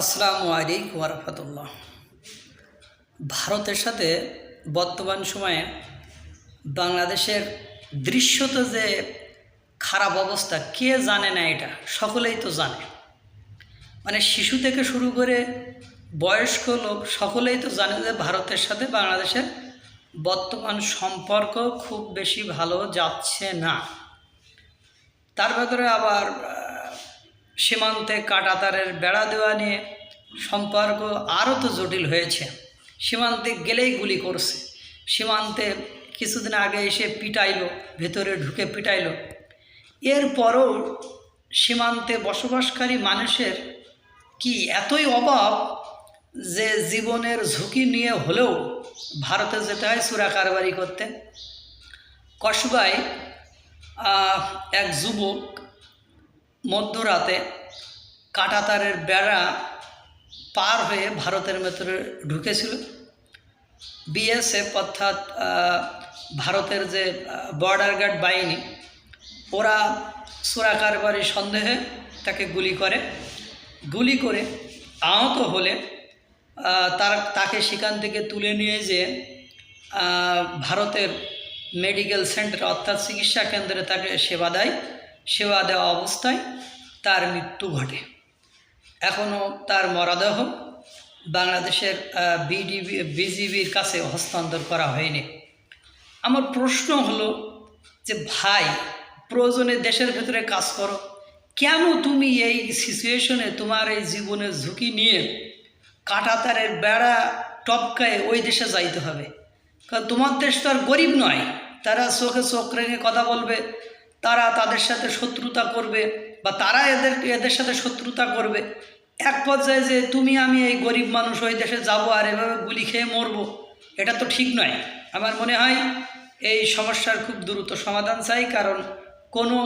আসসালামু আলাইকুম রহমতুল্লাহ। ভারতের সাথে বর্তমান সময়ে বাংলাদেশের দৃশ্যত যে খারাপ অবস্থা, কে জানে না এটা? সকলেই তো জানে। মানে শিশু থেকে শুরু করে বয়স্ক লোক সকলেই তো জানে যে ভারতের সাথে বাংলাদেশের বর্তমান সম্পর্ক খুব বেশি ভালো যাচ্ছে না। তার ভেতরে আবার সীমান্তে কাটাতারের বেড়া দেওয়া নিয়ে সম্পর্ক আরও তো জটিল হয়েছে। সীমান্তে গেলেই গুলি করছে। সীমান্তে কিছুদিন আগে এসে পিটাইলো, ভেতরে ঢুকে পিটাইলো। এরপরও সীমান্তে বসবাসকারী মানুষের কি এতই অভাব যে জীবনের ঝুঁকি নিয়ে হলেও ভারতে যেতে হয় চোরা কারবারি করতে? কসবায় এক যুবক মধ্যরাতে কাটাতারের বেড়া পার হয়ে ভারতের ভেতরে ঢুকেছিল। বিএসএফ অর্থাৎ ভারতের যে বর্ডার গার্ড বাহিনী, ওরা চোরা কারবারি সন্দেহে তাকে গুলি করে। গুলি করে আহত হলে তার তাকে সেখান থেকে তুলে নিয়ে যে ভারতের মেডিকেল সেন্টার অর্থাৎ চিকিৎসা কেন্দ্রে তাকে সেবা দেয়। সেবা দেওয়া অবস্থায় তার মৃত্যু ঘটে। এখনও তার মরদেহ বাংলাদেশের বিডিবি বিজিবির কাছে হস্তান্তর করা হয়নি। আমার প্রশ্ন হলো যে, ভাই, প্রয়োজনে দেশের ভেতরে কাজ করো। কেন তুমি এই সিচুয়েশনে তোমার এই জীবনের ঝুঁকি নিয়ে কাটাতারের বেড়া টপকায় ওই দেশে যাইতে হবে? কারণ তোমার দেশ তো আর গরিব নয়। তারা চোখে চোখ রেখে কথা বলবে তারা তাদের সাথে শত্রুতা করবে বা তারা এদের এদের সাথে শত্রুতা করবে। এক পর্যায়ে যে তুমি আমি এই গরিব মানুষ ওই দেশে যাব আর এভাবে গুলি খেয়ে মরবো, এটা তো ঠিক নয়। আমার মনে হয় এই সমস্যার খুব দ্রুত সমাধান চাই, কারণ কোনো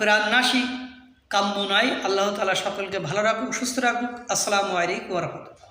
প্রাণনাশী কাম্য নয়। আল্লাহ তালা সকলকে ভালো রাখুক, সুস্থ রাখুক। আসসালামু আলাইকুম রহমতুল্লাহ।